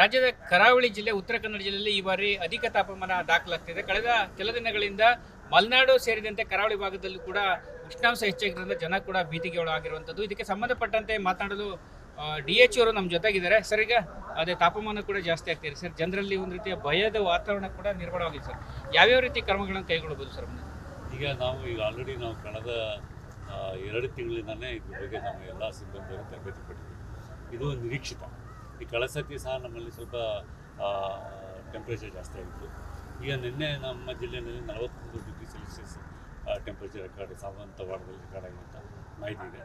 ರಾಜ್ಯದ ಕರಾವಳಿ ಜಿಲ್ಲೆ, ಉತ್ತರ ಕನ್ನಡ ಜಿಲ್ಲೆಯಲ್ಲಿ ಈ ಬಾರಿ ಅಧಿಕ ತಾಪಮಾನ ದಾಖಲಾಗ್ತಿದೆ. ಕಳೆದ ಕೆಲ ದಿನಗಳಿಂದ ಮಲೆನಾಡು ಸೇರಿದಂತೆ ಕರಾವಳಿ ಭಾಗದಲ್ಲೂ ಕೂಡ ಉಷ್ಣಾಂಶ ಹೆಚ್ಚಾಗಿರೋದ್ರಿಂದ ಜನ ಕೂಡ ಭೀತಿಗೆ ಒಳಗಾಗಿರುವಂಥದ್ದು. ಇದಕ್ಕೆ ಸಂಬಂಧಪಟ್ಟಂತೆ ಮಾತನಾಡಲು ಡಿ ಎಚ್ ಅವರು ನಮ್ಮ ಜೊತೆಗಿದ್ದಾರೆ. ಸರ್, ಈಗ ಅದೇ ತಾಪಮಾನ ಕೂಡ ಜಾಸ್ತಿ ಆಗ್ತಿದೆ. ಸರ್, ಜನರಲ್ಲಿ ಒಂದು ರೀತಿಯ ಭಯದ ವಾತಾವರಣ ಕೂಡ ನಿರ್ಮಾಣವಾಗಿದೆ, ಸರ್. ಯಾವ್ಯಾವ ರೀತಿ ಕ್ರಮಗಳನ್ನು ಕೈಗೊಳ್ಳಬಹುದು, ಸರ್? ಈಗ ನಾವು ಈಗ ಆಲ್ರೆಡಿ ನಾವು ಕಳೆದ ಎರಡು ತಿಂಗಳಿಂದನೇ ಇದ್ರ ಬಗ್ಗೆ ನಮ್ಮ ಎಲ್ಲ ಸಿಬ್ಬಂದಿಯನ್ನು ತರಬೇತಿ ಪಡೆದಿದ್ದೀವಿ ಇದು ನಿರೀಕ್ಷಿತ. ಈ ಕಳಸಕ್ಕೆ ಸಹ ನಮ್ಮಲ್ಲಿ ಸ್ವಲ್ಪ ಟೆಂಪ್ರೇಚರ್ ಜಾಸ್ತಿ ಆಗಿತ್ತು. ಈಗ ನಿನ್ನೆ ನಮ್ಮ ಜಿಲ್ಲೆಯಲ್ಲಿ ನಲವತ್ತೊಂದು ಡಿಗ್ರಿ ಸೆಲ್ಸಿಯಸ್ ಟೆಂಪ್ರೇಚರ್ ರೆಕಾರ್ಡ್ ಸಾವಂತ ವಾರದಲ್ಲಿ ರೆಕಾರ್ಡ್ ಆಗಿರುವಂಥ ಮಾಹಿತಿ ಇದೆ.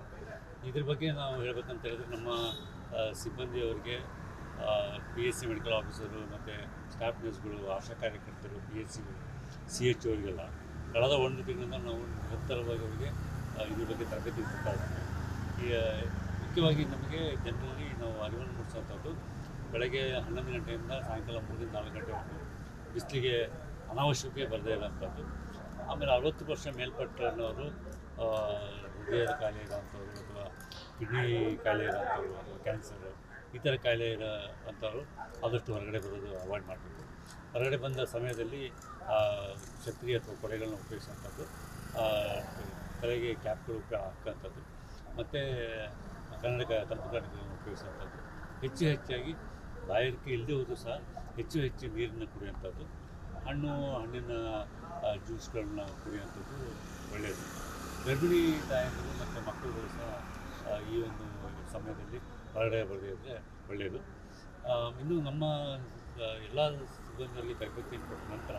ಇದ್ರ ಬಗ್ಗೆ ನಾವು ಹೇಳಬೇಕಂತ ಹೇಳಿದ್ರೆ ನಮ್ಮ ಸಿಬ್ಬಂದಿ ಸಿಬ್ಬಂದಿಯವರಿಗೆ P S C medical officer ಮತ್ತು ಸ್ಟಾಫ್ ನರ್ಸ್ಗಳು ಆಶಾ ಕಾರ್ಯಕರ್ತರು ಪಿ ಎಸ್ ಸಿಗಳು ಸಿ ಎಚ್ ಅವರಿಗೆಲ್ಲ ಕಳೆದ ಒಂದು ತಿಂಗಳಿಂದ ನಾವು ನಿರಂತರವಾಗಿ ಅವರಿಗೆ ಇದ್ರ ಬಗ್ಗೆ ತರಬೇತಿ ಕೊಡ್ತಾ ಇದ್ದೀವಿ. ಈ ಮುಖ್ಯವಾಗಿ ನಮಗೆ ಜನರಲ್ಲಿ ನಾವು ಅರಿವನ್ನು ಮೂಡಿಸುವಂಥದ್ದು ಬೆಳಗ್ಗೆ ಹನ್ನೊಂದು ಗಂಟೆಯಿಂದ ಸಾಯಂಕಾಲ ಮೂರರಿಂದ ನಾಲ್ಕು ಗಂಟೆವರೆಗೂ ಬಿಸಿಲಿಗೆ ಅನಾವಶ್ಯಕತೆ ಬರದೇ ಇರೋಂಥದ್ದು ಆಮೇಲೆ ಅರವತ್ತು ವರ್ಷ ಮೇಲ್ಪಟ್ಟವರು ಹೃದಯದ ಕಾಯಿಲೆ ಇರೋಂಥವ್ರು ಅಥವಾ ಕಿಡ್ನಿ ಕಾಯಿಲೆ ಇರೋಂಥವ್ರು ಅಥವಾ ಕ್ಯಾನ್ಸರ್ ಈ ಥರ ಕಾಯಿಲೆ ಇರೋ ಅಂಥವ್ರು ಆದಷ್ಟು ಹೊರಗಡೆ ಬರೋದು ಅವಾಯ್ಡ್ ಮಾಡಬೇಕು. ಹೊರಗಡೆ ಬಂದ ಸಮಯದಲ್ಲಿ ಛತ್ರಿ ಅಥವಾ ಕೊಡೆಗಳನ್ನ ಉಪಯೋಗಿಸುವಂಥದ್ದು ತಲೆಗೆ ಕ್ಯಾಪ್ಗಳು ಹಾಕೋಂಥದ್ದು ಮತ್ತು ಕನ್ನಡಕ ತಂಪು ಕನ್ನಡಕಗಳನ್ನು ಉಪಯೋಗಿಸುವಂಥದ್ದು. ಹೆಚ್ಚು ಹೆಚ್ಚಾಗಿ ಬಾಯಾರಿಕೆ ಇಲ್ಲದೆ ಹೋದರೂ ಸಹ ಹೆಚ್ಚು ಹೆಚ್ಚು ನೀರನ್ನು ಕುಡಿಯುವಂಥದ್ದು. ಹಣ್ಣು, ಹಣ್ಣಿನ ಜ್ಯೂಸ್ಗಳನ್ನ ಕುಡಿಯುವಂಥದ್ದು ಒಳ್ಳೆಯದು. ಗರ್ಭಿಣಿ ತಾಯಂದಿರು ಮತ್ತು ಮಕ್ಕಳುಗಳು ಸಹ ಈ ಒಂದು ಸಮಯದಲ್ಲಿ ಹೊರಗಡೆ ಬರದೇ ಇದ್ದರೆ ಒಳ್ಳೆಯದು ಇನ್ನು ನಮ್ಮ ಎಲ್ಲ ಸಿಬ್ಬಂದಿಯಲ್ಲಿ ತರಬೇತಿ ಕೊಟ್ಟ ನಂತರ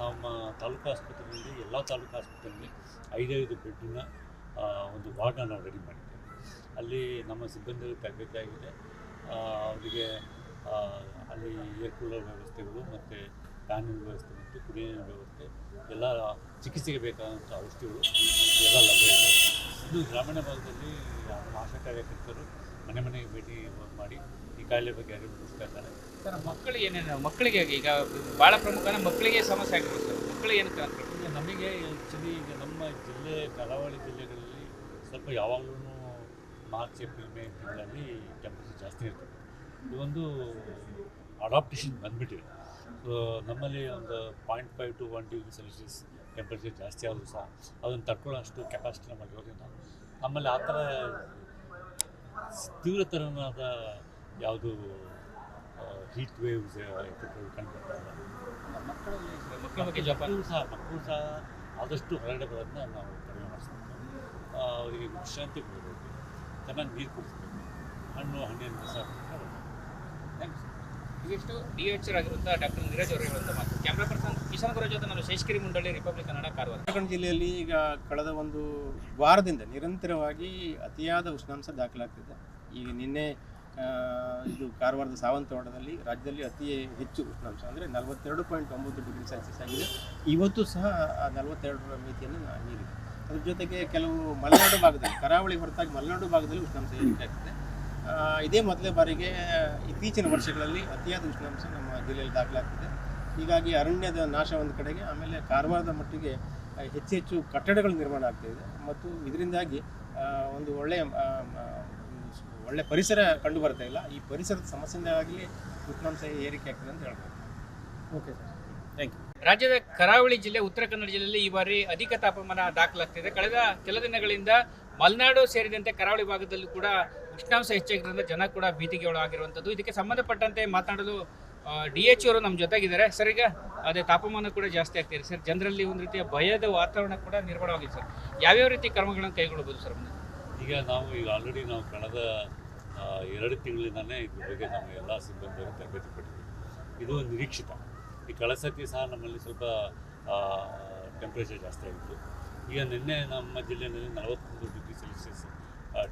ನಮ್ಮ ತಾಲೂಕು ಆಸ್ಪತ್ರೆಯಲ್ಲಿ, ಎಲ್ಲ ತಾಲೂಕು ಆಸ್ಪತ್ರೆಯಲ್ಲಿ ಐದೈದು ಬೆಡ್ಡಿನ ಒಂದು ವಾರ್ಡನ್ನು ರೆಡಿ ಮಾಡಿದ್ದೇವೆ. ಅಲ್ಲಿ ನಮ್ಮ ಸಿಬ್ಬಂದಿಗಳು ತರಬೇತಿಯಾಗಿದೆ. ಅವರಿಗೆ ಅಲ್ಲಿ ಏರ್ ಕೂಲರ್ ವ್ಯವಸ್ಥೆಗಳು ಮತ್ತು ಫ್ಯಾನಿನ ವ್ಯವಸ್ಥೆ ಮತ್ತು ಕುಡಿಯುವ ನೀರಿನ ವ್ಯವಸ್ಥೆ ಎಲ್ಲ ಚಿಕಿತ್ಸೆಗೆ ಬೇಕಾದಂಥ ಔಷಧಿಗಳು ಎಲ್ಲ ಲಭ್ಯ ಇದೆ. ಇನ್ನು ಗ್ರಾಮೀಣ ಭಾಗದಲ್ಲಿ ಆಶಾ ಕಾರ್ಯಕರ್ತರು ಮನೆ ಮನೆಗೆ ಭೇಟಿ ಮಾಡಿ ಈ ಕಾಯಿಲೆ ಬಗ್ಗೆ ಅರಿವು ಮೂಡಿಸ್ತಾ ಇದ್ದಾರೆ ಸರ್ ಮಕ್ಕಳಿಗೆ ಏನೇನು ಮಕ್ಕಳಿಗೆ ಈಗ ಭಾಳ ಪ್ರಮುಖ ಅಂದ್ರೆ ಮಕ್ಕಳಿಗೆ ಸಮಸ್ಯೆ ಆಗಿರೋದು ಸರ್. ಮಕ್ಕಳಿಗೆ ಅಂತ ಈಗ ನಮಗೆ ಆ್ಯಕ್ಚುಲಿ ಈಗ ನಮ್ಮ ಜಿಲ್ಲೆ ಕರಾವಳಿ ಜಿಲ್ಲೆಗಳಲ್ಲಿ ಸ್ವಲ್ಪ ಯಾವಾಗಲೂ ಮಾರ್ಚ್ ಏಪ್ರಿಲ್ ಮೇ ತಿಂಗಳಲ್ಲಿ ಟೆಂಪ್ರೇಚರ್ ಜಾಸ್ತಿ ಇರ್ತದೆ. ಇದೊಂದು ಅಡಾಪ್ಟೇಷನ್ ಬಂದ್ಬಿಟ್ಟಿದೆ. ಸೊ ನಮ್ಮಲ್ಲಿ ಒಂದು point five two one degree Celsius temperature ಜಾಸ್ತಿ ಆದರೂ ಸಹ ಅದನ್ನು ತಡ್ಕೊಳ್ಳೋ ಅಷ್ಟು ಕೆಪಾಸಿಟಿ ಮಾಡಿರೋದ್ರಿಂದ ನಮ್ಮಲ್ಲಿ ಆ ಥರ ತೀವ್ರತರನಾದ ಯಾವುದು ಹೀಟ್ ವೇವ್ಸ್ ಎಫೆಕ್ಟ್ಗಳು ಮಕ್ಕಳಲ್ಲಿ ಸರ್, ಮಕ್ಕಳ ಸಹ ಮಕ್ಕಳು ಸಹ ಆದಷ್ಟು ಹೊರಗಡೆ ಬರೋದನ್ನ ನಾವು ಕಡಿಮೆ ಮಾಡಿಸ್ಬೇಕು ಆ, ಅವರಿಗೆ ವಿಶ್ರಾಂತಿ ಕೊಡಬೇಕು ಚೆನ್ನಾಗಿ ನೀರು ಕುಡಿಸ್ಬೇಕು. ಹಣ್ಣು ಹಣ್ಣಿನ ರಸ ಥ್ಯಾಂಕ್ಸ್ ಇವಿಷ್ಟು ಡಿ ಎಚ್ ಆಗಿರುವಂಥ ಡಾಕ್ಟರ್ ನೀರಜ್ ಅವರು ಹೇಳುವಂಥ ಮಾತು. ಕ್ಯಾಮ್ರಾ ಪರ್ಸನ್ ಕಿಶನ್ ಗುರು ಜೊತೆ ನಾನು ಶೇಷಗಿರಿ ಮುಂಡಳ್ಳಿ ರಿಪಬ್ಲಿಕ್ ಕನ್ನಡ ಕಾರವಾರ ಉತ್ತರಾಖಂಡ ಜಿಲ್ಲೆಯಲ್ಲಿ ಈಗ ಕಳೆದ ಒಂದು ವಾರದಿಂದ ನಿರಂತರವಾಗಿ ಅತಿಯಾದ ಉಷ್ಣಾಂಶ ದಾಖಲಾಗ್ತಿದೆ. ಈಗ ನಿನ್ನೆ ಇದು ಕಾರವಾರದ ಸಾವಂತವಾಡದಲ್ಲಿ ರಾಜ್ಯದಲ್ಲಿ ಅತಿ ಹೆಚ್ಚು ಉಷ್ಣಾಂಶ ಅಂದರೆ ನಲವತ್ತೆರಡು ಪಾಯಿಂಟ್ ಒಂಬತ್ತು ಡಿಗ್ರಿ ಸೆಲ್ಸಿಯಸ್ ಆಗಿದೆ. ಇವತ್ತು ಸಹ ಆ ನಲವತ್ತೆರಡರ ಮಿತಿಯನ್ನು ಮೀರಿದೆ ಅದ್ರ ಜೊತೆಗೆ ಕೆಲವು ಮಲೆನಾಡು ಭಾಗದಲ್ಲಿ ಕರಾವಳಿ ಹೊರತಾಗಿ ಮಲೆನಾಡು ಭಾಗದಲ್ಲಿ ಉಷ್ಣಾಂಶ ಏರಿಕೆ ಆಗ್ತಿದೆ ಆ, ಇದೇ ಮೊದಲೇ ಬಾರಿಗೆ ಇತ್ತೀಚಿನ ವರ್ಷಗಳಲ್ಲಿ ಅತಿಯಾದ ಉಷ್ಣಾಂಶ ನಮ್ಮ ಜಿಲ್ಲೆಯಲ್ಲಿ ದಾಖಲಾಗ್ತದೆ. ಹೀಗಾಗಿ ಅರಣ್ಯದ ನಾಶ ಒಂದು ಕಡೆಗೆ ಆಮೇಲೆ ಕಾರವಾರದ ಮಟ್ಟಿಗೆ ಹೆಚ್ಚು ಹೆಚ್ಚು ಕಟ್ಟಡಗಳು ನಿರ್ಮಾಣ ಆಗ್ತಾ ಇದೆ. ಮತ್ತು ಇದರಿಂದಾಗಿ ಒಂದು ಒಳ್ಳೆಯ ಒಳ್ಳೆ ಪರಿಸರ ಕಂಡು ಬರ್ತಾ ಇಲ್ಲ. ಈ ಪರಿಸರದ ಸಮಸ್ಯೆಯಿಂದಾಗಲಿ ಉಷ್ಣಾಂಶ ಏರಿಕೆ ಆಗ್ತದೆ ಅಂತ ಹೇಳ್ಬೋದು. ಓಕೆ ಸರ್ ಥ್ಯಾಂಕ್ ಯು ರಾಜ್ಯದ ಕರಾವಳಿ ಜಿಲ್ಲೆ, ಉತ್ತರ ಕನ್ನಡ ಜಿಲ್ಲೆಯಲ್ಲಿ ಈ ಬಾರಿ ಅಧಿಕ ತಾಪಮಾನ ದಾಖಲಾಗ್ತಿದೆ. ಕಳೆದ ಕೆಲ ದಿನಗಳಿಂದ ಮಲೆನಾಡು ಸೇರಿದಂತೆ ಕರಾವಳಿ ಭಾಗದಲ್ಲೂ ಕೂಡ ಉಷ್ಣಾಂಶ ಹೆಚ್ಚಾಗಿರೋದ್ರಿಂದ ಜನ ಕೂಡ ಭೀತಿಗೆ ಒಳಗಾಗಿರುವಂಥದ್ದು ಇದಕ್ಕೆ ಸಂಬಂಧಪಟ್ಟಂತೆ ಮಾತನಾಡಲು ಡಿ ಎಚ್ ಅವರು ನಮ್ಮ ಜೊತೆಗಿದ್ದಾರೆ. ಸರ್, ಈಗ ಅದೇ ತಾಪಮಾನ ಕೂಡ ಜಾಸ್ತಿ ಆಗ್ತಿದೆ. ಸರ್, ಜನರಲ್ಲಿ ಒಂದು ರೀತಿಯ ಭಯದ ವಾತಾವರಣ ಕೂಡ ನಿರ್ಮಾಣವಾಗಿದೆ, ಸರ್. ಯಾವ್ಯಾವ ರೀತಿ ಕ್ರಮಗಳನ್ನು ಕೈಗೊಳ್ಳಬಹುದು, ಸರ್? ಈಗ ನಾವು, ಈಗ ಆಲ್ರೆಡಿ ನಾವು ಕಳೆದ ಎರಡು ತಿಂಗಳಿಂದನೇ ಇದ್ರ ಬಗ್ಗೆ ನಾವು ಎಲ್ಲ ಸಿಬ್ಬಂದಿಯನ್ನು ತರಬೇತಿ ಪಡೆದಿದ್ದೀವಿ ಇದು ನಿರೀಕ್ಷಿತ. ಈ ಕಳಸಕ್ಕೆ ಸಹ ನಮ್ಮಲ್ಲಿ ಸ್ವಲ್ಪ ಟೆಂಪ್ರೇಚರ್ ಜಾಸ್ತಿ ಆಗಿತ್ತು. ಈಗ ನಿನ್ನೆ ನಮ್ಮ ಜಿಲ್ಲೆಯಲ್ಲಿ ನಲವತ್ತೊಂದು degree Celsius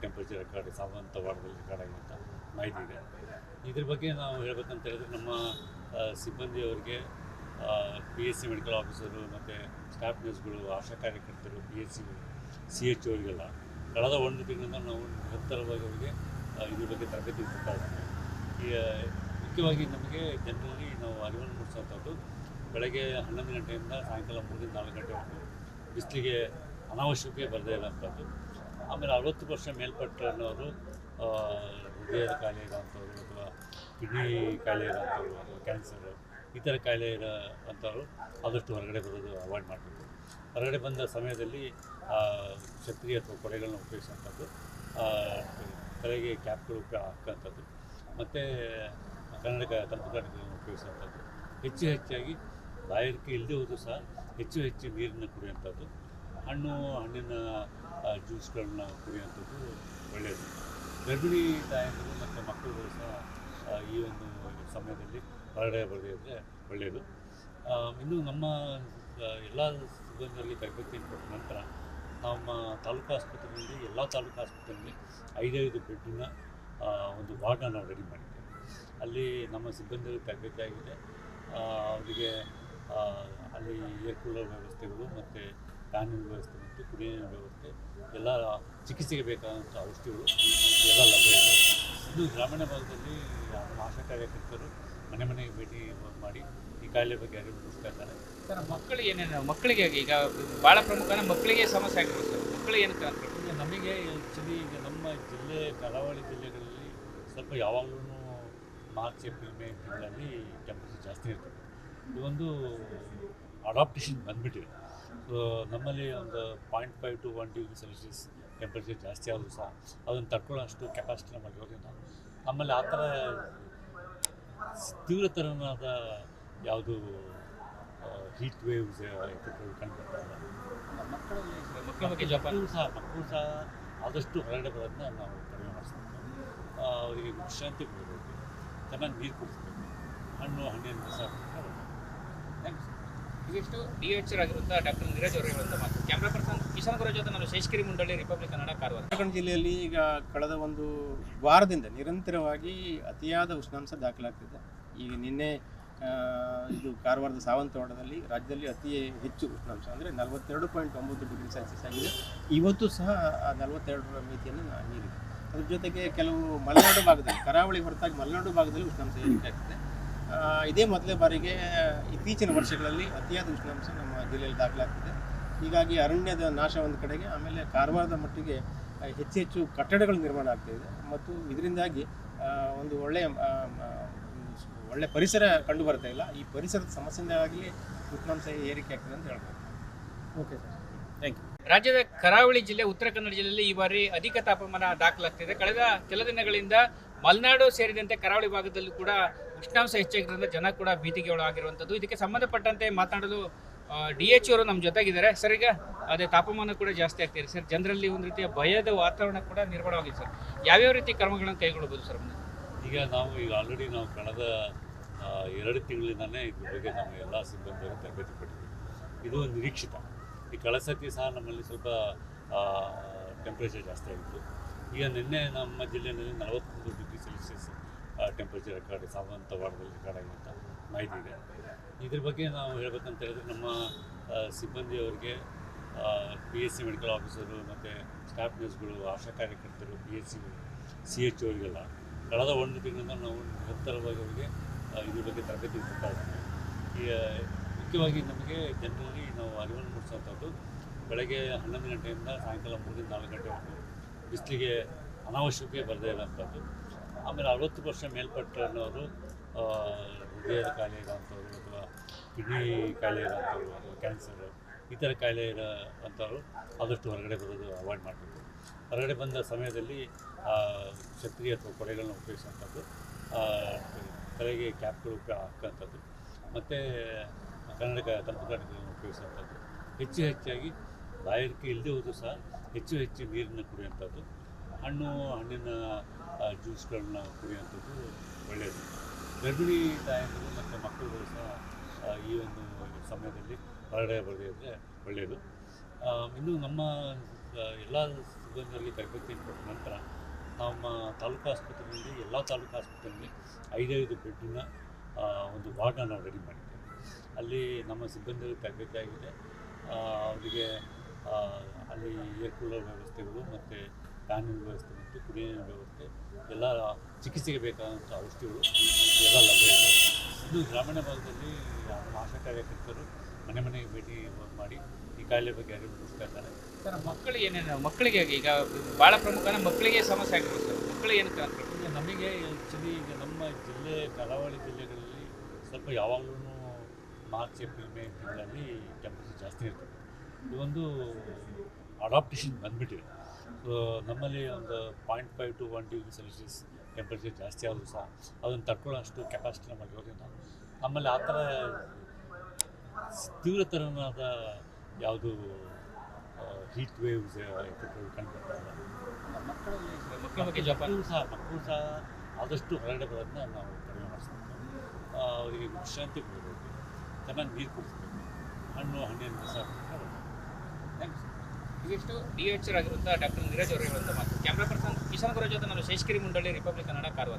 temperature record Sawant record ಆಗಿರುವಂಥ ಮಾಹಿತಿ ಇದೆ. ಇದ್ರ ಬಗ್ಗೆ ನಾವು ಹೇಳ್ಬೇಕಂತ ಹೇಳಿದ್ರೆ ನಮ್ಮ ಸಿಬ್ಬಂದಿ ಸಿಬ್ಬಂದಿಯವರಿಗೆ P S C medical officer ಮತ್ತು ಸ್ಟಾಫ್ ನರ್ಸ್ಗಳು ಆಶಾ ಕಾರ್ಯಕರ್ತರು ಪಿ ಎಸ್ ಸಿಗಳು ಸಿ ಎಚ್ ಅವರಿಗೆಲ್ಲ ಕಳೆದ ಒಂದು ತಿಂಗಳಿಂದ ನಾವು ನಿರಂತರವಾಗಿ ಅವರಿಗೆ ಇದ್ರ ಬಗ್ಗೆ ತರಬೇತಿ ಕೊಡ್ತಾ ಇದ್ದೀವಿ. ಮುಖ್ಯವಾಗಿ ನಮಗೆ ಜನರಲ್ಲಿ ನಾವು ಅರಿವನ್ನು ಮೂಡಿಸುವಂಥದ್ದು, ಬೆಳಗ್ಗೆ ಹನ್ನೊಂದು ಗಂಟೆಯಿಂದ ಸಾಯಂಕಾಲ ಮೂರರಿಂದ ನಾಲ್ಕು ಗಂಟೆವರೆಗೂ ಬಿಸಿಲಿಗೆ ಅನಾವಶ್ಯಕತೆ ಬರದೇ ಇರೋಂಥದ್ದು ಆಮೇಲೆ ಅರವತ್ತು ವರ್ಷ ಮೇಲ್ಪಟ್ಟವರು ಹೃದಯದ ಕಾಯಿಲೆ ಇರೋಂಥವ್ರು ಅಥವಾ ಕಿಡ್ನಿ ಕಾಯಿಲೆ ಇರೋಂಥವ್ರು ಅಥವಾ ಕ್ಯಾನ್ಸರ್ ಈ ಥರ ಕಾಯಿಲೆ ಇರೋ ಅಂಥವ್ರು ಆದಷ್ಟು ಹೊರಗಡೆ ಬರೋದು ಅವಾಯ್ಡ್ ಮಾಡಬೇಕು. ಹೊರಗಡೆ ಬಂದ ಸಮಯದಲ್ಲಿ ಛತ್ರಿ ಅಥವಾ ಕೊಡೆಗಳನ್ನ ಉಪಯೋಗಿಸುವಂಥದ್ದು ತಲೆಗೆ ಕ್ಯಾಪ್ಗಳು ಹಾಕೋಂಥದ್ದು ಮತ್ತು ತಂತ್ರಜ್ಞಾನಗಳನ್ನು ಕನ್ನಡಕಗಳನ್ನು ಉಪಯೋಗಿಸುವಂಥದ್ದು ಹೆಚ್ಚು ಹೆಚ್ಚಾಗಿ ಬಾಯಾರಿಕೆ ಇಲ್ಲದೆ ಹೋದರೂ ಸಹ ಹೆಚ್ಚು ಹೆಚ್ಚು ನೀರನ್ನು ಕುಡಿಯುವಂಥದ್ದು. ಹಣ್ಣು, ಹಣ್ಣಿನ ಜ್ಯೂಸ್ಗಳನ್ನ ಕುಡಿಯುವಂಥದ್ದು ಒಳ್ಳೆಯದು. ಗರ್ಭಿಣಿ ತಾಯಂದಿರು ಮತ್ತು ಮಕ್ಕಳುಗಳು ಸಹ ಈ ಒಂದು ಸಮಯದಲ್ಲಿ ಹೊರಗಡೆ ಬರದೇ ಇದ್ದರೆ ಒಳ್ಳೆಯದು. ಇನ್ನು ನಮ್ಮ ಎಲ್ಲ ಸಿಬ್ಬಂದಿಗಳಿಗೆ ತರಬೇತಿಯನ್ನು ಕೊಟ್ಟ ನಂತರ ನಮ್ಮ ತಾಲೂಕು ಆಸ್ಪತ್ರೆಯಲ್ಲಿ, ಎಲ್ಲ ತಾಲೂಕು ಆಸ್ಪತ್ರೆಯಲ್ಲಿ ಐದೈದು ಬೆಡ್ಡಿನ ಒಂದು ವಾರ್ಡನ್ನು ರೆಡಿ ಮಾಡಿದ್ದೇವೆ. ಅಲ್ಲಿ ನಮ್ಮ ಸಿಬ್ಬಂದಿಗಳು ತರಬೇತಿ ಆಗಿದೆ ಆ, ಅವರಿಗೆ ಅಲ್ಲಿ ಏರ್ ಕೂಲರ್ ವ್ಯವಸ್ಥೆಗಳು ಮತ್ತು ಫ್ಯಾನಿನ ವ್ಯವಸ್ಥೆ ಮತ್ತು ಕುಡಿಯ ವ್ಯವಸ್ಥೆ ಎಲ್ಲ ಚಿಕಿತ್ಸೆಗೆ ಬೇಕಾದಂಥ ಔಷಧಿಗಳು ಎಲ್ಲ ಲಭ್ಯ ಇದೆ. ಇದು ಗ್ರಾಮೀಣ ಭಾಗದಲ್ಲಿ ನಮ್ಮ ಆಶಾ ಕಾರ್ಯಕರ್ತರು ಮನೆ ಮನೆಗೆ ಭೇಟಿ ಮಾಡಿ ಈ ಕಾಯಿಲೆ ಬಗ್ಗೆ ಅರಿವು ಮೂಡಿಸ್ತಾ ಇದ್ದಾರೆ ಸರ್ ಮಕ್ಕಳಿಗೆ ಏನೇನು ಮಕ್ಕಳಿಗೆ ಈಗ ಭಾಳ ಪ್ರಮುಖ ಮಕ್ಕಳಿಗೆ ಸಮಸ್ಯೆ ಆಗಿರೋದು ಸರ್. ಮಕ್ಕಳಿಗೆ ಏನಕ್ಕೆ ಅಂತ ಈಗ ನಮಗೆ ಆ್ಯಕ್ಚುಲಿ ಈಗ ನಮ್ಮ ಜಿಲ್ಲೆ ಕರಾವಳಿ ಜಿಲ್ಲೆಗಳಲ್ಲಿ ಸ್ವಲ್ಪ ಯಾವಾಗಲೂ ಮಾರ್ಚ್ ಏಪ್ರಿಲ್ ಮೇ ತಿಂಗಳಲ್ಲಿ ಟೆಂಪ್ರೇಚರ್ ಜಾಸ್ತಿ ಇರ್ತದೆ. ಇದೊಂದು ಅಡಾಪ್ಟೇಷನ್ ಬಂದುಬಿಟ್ಟಿದೆ. ಸೊ ನಮ್ಮಲ್ಲಿ ಒಂದು point five two one degree Celsius temperature ಜಾಸ್ತಿ ಆದರೂ ಸಹ ಅದನ್ನು ತಡ್ಕೊಳ್ಳೋಷ್ಟು ಕೆಪಾಸಿಟಿ ನಮ್ಮಲ್ಲಿರೋದ್ರಿಂದ ನಮ್ಮಲ್ಲಿ ಆ ಥರ ತೀವ್ರತರನಾದ ಯಾವುದು ಹೀಟ್ ವೇವ್ಸ್ ಎಫೆಕ್ಟ್ಗಳು ಕಂಡುಬರ್ತಾ ಇಲ್ಲ. ಮಕ್ಕಳಲ್ಲಿ ಮಕ್ಕಳ ಸಹ ಮಕ್ಕಳು ಸಹ ಆದಷ್ಟು ಹೊರಗಡೆ ಬರೋದನ್ನ ನಾವು ಕಡಿಮೆ ಮಾಡಿಸ್ತೀವಿ ಅವರಿಗೆ ವಿಶ್ರಾಂತಿ ಕೊಡಬೇಕು. ಚೆನ್ನಾಗಿ ನೀರು ಕುಡಿಸ್ಬೇಕು ಹಣ್ಣು ಹಣ್ಣಿನ ರಸ ಥ್ಯಾಂಕ್ಸ್ ಇವಿಷ್ಟು ಡಿ ಎಚ್ ಆಗಿರುವಂಥ ಡಾಕ್ಟರ್ ನೀರಜ್ ಅವರ ಹೇಳುವಂಥ ಮಾತು. ಕ್ಯಾಮ್ರಾ ಪರ್ಸನ್ ಕಿಶನ್ ಗುರು ಜೊತೆ ನಾನು ಶೇಷಗಿರಿ ಮುಂಡಳ್ಳಿ ರಿಪಬ್ಲಿಕ್ ಕನ್ನಡ ಕಾರವಾರ ಉತ್ತರಾಖಂಡ ಜಿಲ್ಲೆಯಲ್ಲಿ ಈಗ ಕಳೆದ ಒಂದು ವಾರದಿಂದ ನಿರಂತರವಾಗಿ ಅತಿಯಾದ ಉಷ್ಣಾಂಶ ದಾಖಲಾಗ್ತಿದೆ. ಈಗ ನಿನ್ನೆ ಇದು ಕಾರವಾರದ ಸಾವಂತವಾಡದಲ್ಲಿ ರಾಜ್ಯದಲ್ಲಿ ಅತಿ ಹೆಚ್ಚು ಉಷ್ಣಾಂಶ ಅಂದರೆ ನಲವತ್ತೆರಡು ಪಾಯಿಂಟ್ ಒಂಬತ್ತು ಡಿಗ್ರಿ ಸೆಲ್ಸಿಯಸ್ ಆಗಿದೆ. ಇವತ್ತು ಸಹ ಆ ನಲವತ್ತೆರಡರ ಮಿತಿಯನ್ನು ಮೀರಿದೆ. ಅದ್ರ ಜೊತೆಗೆ ಕೆಲವು ಮಲೆನಾಡು ಭಾಗದಲ್ಲಿ ಕರಾವಳಿ ಹೊರತಾಗಿ ಮಲೆನಾಡು ಭಾಗದಲ್ಲಿ ಉಷ್ಣಾಂಶ ಏರಿಕೆ ಆಗ್ತಿದೆ ಆ, ಇದೇ ಮೊದಲೇ ಬಾರಿಗೆ ಇತ್ತೀಚಿನ ವರ್ಷಗಳಲ್ಲಿ ಅತಿಯಾದ ಉಷ್ಣಾಂಶ ನಮ್ಮ ಜಿಲ್ಲೆಯಲ್ಲಿ ದಾಖಲಾಗ್ತದೆ. ಹೀಗಾಗಿ ಅರಣ್ಯದ ನಾಶ ಒಂದು ಕಡೆಗೆ ಆಮೇಲೆ ಕಾರವಾರದ ಮಟ್ಟಿಗೆ ಹೆಚ್ಚು ಹೆಚ್ಚು ಕಟ್ಟಡಗಳು ನಿರ್ಮಾಣ ಆಗ್ತಾ ಇದೆ. ಮತ್ತು ಇದರಿಂದಾಗಿ ಒಂದು ಒಳ್ಳೆಯ ಒಳ್ಳೆ ಪರಿಸರ ಕಂಡು ಬರ್ತಾ ಇಲ್ಲ. ಈ ಪರಿಸರದ ಸಮಸ್ಯೆಯಿಂದಾಗಲಿ ಉಷ್ಣಾಂಶ ಏರಿಕೆ ಆಗ್ತದೆ ಅಂತ ಹೇಳ್ಬೋದು. ಓಕೆ ಸರ್ ಥ್ಯಾಂಕ್ ಯು ರಾಜ್ಯದ ಕರಾವಳಿ ಜಿಲ್ಲೆ, ಉತ್ತರ ಕನ್ನಡ ಜಿಲ್ಲೆಯಲ್ಲಿ ಈ ಬಾರಿ ಅಧಿಕ ತಾಪಮಾನ ದಾಖಲಾಗ್ತಿದೆ. ಕಳೆದ ಕೆಲ ದಿನಗಳಿಂದ ಮಲೆನಾಡು ಸೇರಿದಂತೆ ಕರಾವಳಿ ಭಾಗದಲ್ಲೂ ಕೂಡ ಉಷ್ಣಾಂಶ ಹೆಚ್ಚಾಗಿರೋದ್ರಿಂದ ಜನ ಕೂಡ ಭೀತಿಗೆ ಒಳಗಾಗಿರುವಂಥದ್ದು ಇದಕ್ಕೆ ಸಂಬಂಧಪಟ್ಟಂತೆ ಮಾತನಾಡಲು ಡಿ ಎಚ್ ಅವರು ನಮ್ಮ ಜೊತೆಗಿದ್ದಾರೆ. ಸರ್, ಈಗ ಅದೇ ತಾಪಮಾನ ಕೂಡ ಜಾಸ್ತಿ ಆಗ್ತಿದೆ. ಸರ್, ಜನರಲ್ಲಿ ಒಂದು ರೀತಿಯ ಭಯದ ವಾತಾವರಣ ಕೂಡ ನಿರ್ಮಾಣವಾಗಿದೆ, ಸರ್. ಯಾವ್ಯಾವ ರೀತಿ ಕ್ರಮಗಳನ್ನು ಕೈಗೊಳ್ಳಬಹುದು ಸರ್? ಈಗ ನಾವು, ಈಗ ಆಲ್ರೆಡಿ ನಾವು ಕಳೆದ ಎರಡು ತಿಂಗಳಿಂದಲೇ ಇದ್ರ ಬಗ್ಗೆ ನಮ್ಮ ಎಲ್ಲ ಸಿಬ್ಬಂದಿಯನ್ನು ತರಬೇತಿ ಪಡೆದಿದ್ದೀವಿ ಇದು ನಿರೀಕ್ಷಿತ. ಈ ಕಳಸಕ್ಕೆ ಸಹ ನಮ್ಮಲ್ಲಿ ಸ್ವಲ್ಪ ಟೆಂಪ್ರೇಚರ್ ಜಾಸ್ತಿ ಆಗಿತ್ತು. ಈಗ ನಿನ್ನೆ ನಮ್ಮ ಜಿಲ್ಲೆಯಲ್ಲಿ ನಲವತ್ತೊಂದು ಡಿಗ್ರಿ ಸೆಲ್ಸಿಯಸ್ ಟೆಂಪ್ರೇಚರ್ ರೆಕಾರ್ಡ್ ಸಾವಂತವಾಡದಲ್ಲಿ ರೆಕಾರ್ಡ್ ಆಗಿರುವಂಥ ಮಾಹಿತಿ ಇದೆ. ಇದ್ರ ಬಗ್ಗೆ ನಾವು ಹೇಳ್ಬೇಕಂತ ಹೇಳಿದ್ರೆ ನಮ್ಮ ಸಿಬ್ಬಂದಿ ಸಿಬ್ಬಂದಿಯವರಿಗೆ P S C medical officer ಮತ್ತು ಸ್ಟಾಫ್ ನರ್ಸ್ಗಳು ಆಶಾ ಕಾರ್ಯಕರ್ತರು ಪಿ ಎಸ್ ಸಿಗಳು ಸಿ ಎಚ್ ಅವರಿಗೆಲ್ಲ ಕಳೆದ ಒಂದು ತಿಂಗಳಿಂದ ನಾವು ನಿರಂತರವಾಗಿ ಅವರಿಗೆ ಇದ್ರ ಬಗ್ಗೆ ತರಬೇತಿ ಕೊಡ್ತಾ ಇದ್ದೀವಿ. ಈ ಮುಖ್ಯವಾಗಿ ನಮಗೆ ಜನರಲ್ಲಿ ನಾವು ಅರಿವನ್ನು ಮೂಡಿಸುವಂಥದ್ದು ಬೆಳಗ್ಗೆ ಹನ್ನೊಂದು ಗಂಟೆಯಿಂದ ಸಾಯಂಕಾಲ ಮೂರರಿಂದ ನಾಲ್ಕು ಗಂಟೆವರೆಗೂ ಬಿಸಿಲಿಗೆ ಅನಾವಶ್ಯಕತೆ ಬರದೇ ಇರೋಂಥದ್ದು ಆಮೇಲೆ ಅರವತ್ತು ವರ್ಷ ಮೇಲ್ಪಟ್ಟವರು ಹೃದಯದ ಕಾಯಿಲೆ ಇರೋವಂಥವ್ರು ಅಥವಾ ಕಿಡ್ನಿ ಕಾಯಿಲೆ ಇರೋವಂಥವ್ರು ಅಥವಾ ಕ್ಯಾನ್ಸರ್ ಈ ಥರ ಕಾಯಿಲೆ ಇರೋ ಅಂಥವ್ರು ಆದಷ್ಟು ಹೊರಗಡೆ ಬರೋದು ಅವಾಯ್ಡ್ ಮಾಡಬೇಕು. ಹೊರಗಡೆ ಬಂದ ಸಮಯದಲ್ಲಿ ಛತ್ರಿ ಅಥವಾ ಕೊಡೆಗಳನ್ನ ಉಪಯೋಗಿಸುವಂಥದ್ದು ತಲೆಗೆ ಕ್ಯಾಪ್ಗಳು ಹಾಕೋಂಥದ್ದು ಮತ್ತು ಕನ್ನಡಕ ತಂಪು ಕನ್ನಡಕಗಳನ್ನು ಉಪಯೋಗಿಸುವಂಥದ್ದು ಹೆಚ್ಚು ಹೆಚ್ಚಾಗಿ ಬಾಯಾರಿಕೆ ಇಲ್ಲದೆ ಹೋದರೂ ಸಹ ಹೆಚ್ಚು ಹೆಚ್ಚು ನೀರನ್ನು ಕುಡಿಯುವಂಥದ್ದು. ಹಣ್ಣು, ಹಣ್ಣಿನ ಜ್ಯೂಸ್ಗಳನ್ನ ಕುಡಿಯುವಂಥದ್ದು ಒಳ್ಳೆಯದು. ಗರ್ಭಿಣಿ ತಾಯಂದಿರು ಮತ್ತು ಮಕ್ಕಳುಗಳು ಸಹ ಈ ಒಂದು ಸಮಯದಲ್ಲಿ ಹೊರಗಡೆ ಬರದೇ ಇದ್ದರೆ ಒಳ್ಳೆಯದು ಇನ್ನು ನಮ್ಮ ಎಲ್ಲ ಸಿಬ್ಬಂದಿಗಳಿಗೆ ತರಬೇತಿಯನ್ನು ಕೊಟ್ಟ ನಂತರ ನಮ್ಮ ತಾಲೂಕು ಆಸ್ಪತ್ರೆಯಲ್ಲಿ, ಎಲ್ಲ ತಾಲೂಕು ಆಸ್ಪತ್ರೆಯಲ್ಲಿ ಐದೈದು ಬೆಡ್ಡಿನ ಒಂದು ವಾರ್ಡನ್ನ ರೆಡಿ ಮಾಡಿದ್ದೇವೆ. ಅಲ್ಲಿ ನಮ್ಮ ಸಿಬ್ಬಂದಿಗಳು ತರಬೇತಿ ಆಗಿದೆ ಅವರಿಗೆ ಅಲ್ಲಿ ಏರ್ ಕೂಲರ್ ವ್ಯವಸ್ಥೆಗಳು ಮತ್ತು ಫ್ಯಾನಿನ ವ್ಯವಸ್ಥೆ ಮತ್ತು ಕುಡಿಯ ವ್ಯವಸ್ಥೆ ಎಲ್ಲ ಚಿಕಿತ್ಸೆಗೆ ಬೇಕಾದಂಥ ಔಷಧಿಗಳು ಎಲ್ಲ ಲಭ್ಯ ಇದೆ. ಇದು ಗ್ರಾಮೀಣ ಭಾಗದಲ್ಲಿ ಆಶಾ ಕಾರ್ಯಕರ್ತರು ಮನೆ ಮನೆಗೆ ಭೇಟಿ ಮಾಡಿ ಈ ಕಾಯಿಲೆ ಬಗ್ಗೆ ಅರಿವು ಮೂಡಿಸ್ತಾ ಇದ್ದಾರೆ ಸರ್ ಮಕ್ಕಳಿಗೆ ಏನೇನು ಮಕ್ಕಳಿಗೆ ಈಗ ಭಾಳ ಪ್ರಮುಖ ಅಂದ್ರೆ ಮಕ್ಕಳಿಗೆ ಸಮಸ್ಯೆ ಆಗಿರೋದು ಸರ್. ಮಕ್ಕಳಿಗೆ ಏನು ಅಂತ ನಮಗೆ ಆ್ಯಕ್ಚುಲಿ ಈಗ ನಮ್ಮ ಜಿಲ್ಲೆ ಕರಾವಳಿ ಜಿಲ್ಲೆಗಳಲ್ಲಿ ಸ್ವಲ್ಪ ಯಾವಾಗಲೂ ಮಾರ್ಚ್ ಏಪ್ರಿಲ್ ಮೇ ತಿಂಗಳಲ್ಲಿ ಟೆಂಪ್ರೇಚರ್ ಜಾಸ್ತಿ ಇರ್ತದೆ. ಇದೊಂದು ಅಡಾಪ್ಟೇಷನ್ ಬಂದುಬಿಟ್ಟಿದೆ. ಸೊ ನಮ್ಮಲ್ಲಿ ಒಂದು point five two one degree Celsius temperature ಜಾಸ್ತಿ ಆದರೂ ಸಹ ಅದನ್ನು ತಡ್ಕೊಳ್ಳೋಷ್ಟು ಕೆಪಾಸಿಟಿ ನಮ್ಮಲ್ಲಿರೋದ್ರಿಂದ ನಮ್ಮಲ್ಲಿ ಆ ಥರ ತೀವ್ರತರನಾದ ಯಾವುದು ಹೀಟ್ ವೇವ್ಸ್ ಕಂಡು ಬರ್ತಾ ಇಲ್ಲ ಮಕ್ಕಳಲ್ಲಿ ಮಕ್ಕಳ ಸಹ ಮಕ್ಕಳು ಸಹ ಆದಷ್ಟು ಹೊರಗಡೆ ಬರೋದನ್ನ ನಾವು ಕಡಿಮೆ ಮಾಡಿಸ್ತೀವಿ ಅವರಿಗೆ ವಿಶ್ರಾಂತಿ ಕೊಡಬೇಕು ಚೆನ್ನಾಗಿ ನೀರು ಕುಡಿಸ್ಬೇಕು. ಹಣ್ಣು, ಹಣ್ಣಿನ ರಸ ಇದಿಷ್ಟು ಡಿ ಎಚ್ ಆಗಿರುವಂಥ ಡಾಕ್ಟರ್ ನೀರಜ್ ಅವರು ಹೇಳುವಂಥ ಮಾತು. ಕ್ಯಾಮ್ರಾ ಪರ್ಸನ್ ಕಿಶನ್ ಗುರು ಜೊತೆ ನಾನು ಶೇಷಗಿರಿ ಮುಂಡಳ್ಳಿ ರಿಪಬ್ಲಿಕ್ ಕನ್ನಡ ಕಾರವಾರ.